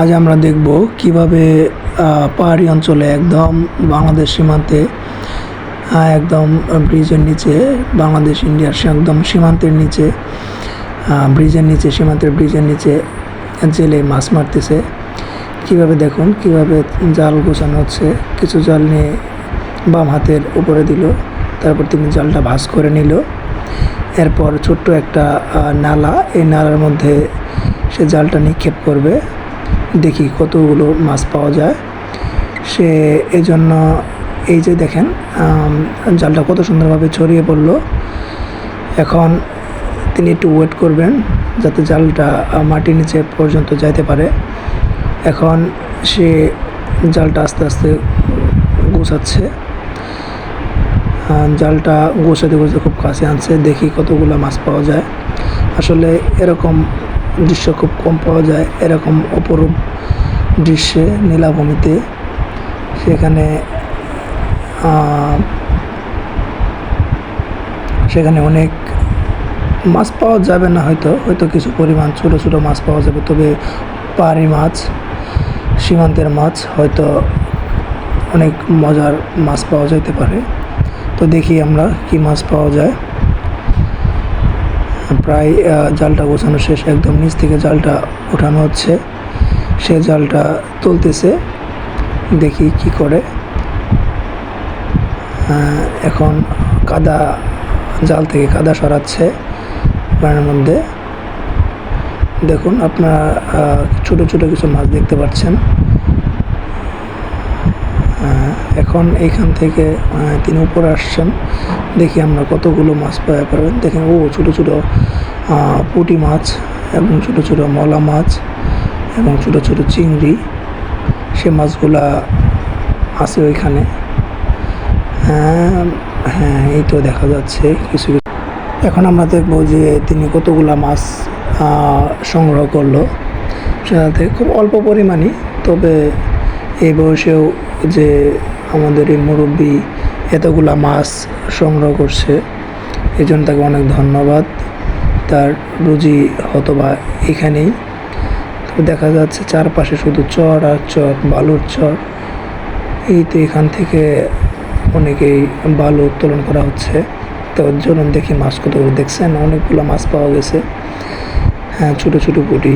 আজ আমরা দেখব কীভাবে পাহাড়ি অঞ্চলে একদম বাংলাদেশ সীমান্তে একদম ব্রিজের নিচে, বাংলাদেশ, ইন্ডিয়ার একদম সীমান্তের নিচে ব্রিজের নিচে, সীমান্তের ব্রিজের নিচে জেলে মাছ মারতেছে। কীভাবে দেখুন, কীভাবে জাল গোছানো হচ্ছে। কিছু জাল নিয়ে বাম হাতের উপরে দিল, তারপর তিনি জালটা ভাস করে নিল। এরপর ছোট্ট একটা নালা, এই নালার মধ্যে সে জালটা নিক্ষেপ করবে। দেখি কতগুলো মাছ পাওয়া যায়। সে এজন্য এই যে দেখেন জালটা কত সুন্দরভাবে ছড়িয়ে পড়ল। এখন তিনি একটু ওয়েট করবেন যাতে জালটা মাটির নিচে পর্যন্ত যাইতে পারে। এখন সে জালটা আস্তে আস্তে গোছাচ্ছে। জালটা গোছাতে গোছাতে খুব কাছে আনছে, দেখি কতগুলো মাছ পাওয়া যায়। আসলে এরকম দৃশ্য খুব কম পাওয়া যায়। এরকম অপরূপ দৃশ্যে নীলাভূমিতে। সেখানে সেখানে অনেক মাছ পাওয়া যাবে না হয়তো। হয়তো কিছু পরিমাণ ছোটো ছোটো মাছ পাওয়া যাবে। তবে পাহাড়ি মাছ, সীমান্তের মাছ হয়তো অনেক মজার মাছ পাওয়া যেতে পারে। তো দেখি আমরা কি মাছ পাওয়া যায়। প্রায় জালটা গোছানো শেষ, একদম নিচ থেকে জালটা ওঠানো হচ্ছে। সে জালটা তুলতেছে, দেখি কি করে। এখন কাদা, জাল থেকে কাদা সরাচ্ছে পানির মধ্যে। দেখুন, আপনারা ছোট ছোট কিছু মাছ দেখতে পাচ্ছেন। এখন এইখান থেকে তিনি উপরে আসছেন। দেখি আমরা কতগুলো মাছ পাওয়া পারবেন দেখেন, ও ছোট ছোট পুঁটি মাছ এবং ছোট ছোট মলা মাছ এবং ছোট ছোট চিংড়ি। সে মাছগুলা আছে ওইখানে। হ্যাঁ হ্যাঁ এই তো দেখা যাচ্ছে কিছু কিছু। এখন আমরা দেখব যে তিনি কতগুলা মাছ সংগ্রহ করল। সেটাতে খুব অল্প পরিমাণই, তবে এই বয়সেও যে আমাদের এই মুরব্বী এতগুলা মাছ সংগ্রহ করছে, এই জন্য তাকে অনেক ধন্যবাদ। তার রুজি হয়তোবা এখানেই। তো দেখা যাচ্ছে চারপাশে শুধু চর আর চর, বালুর চর। এই তো এখান থেকে অনেকেই বালু উত্তোলন করা হচ্ছে। তো চলুন দেখি মাছ কতগুলো। দেখছেন? অনেকগুলো মাছ পাওয়া গেছে। হ্যাঁ ছোটো ছোটো পুঁটি।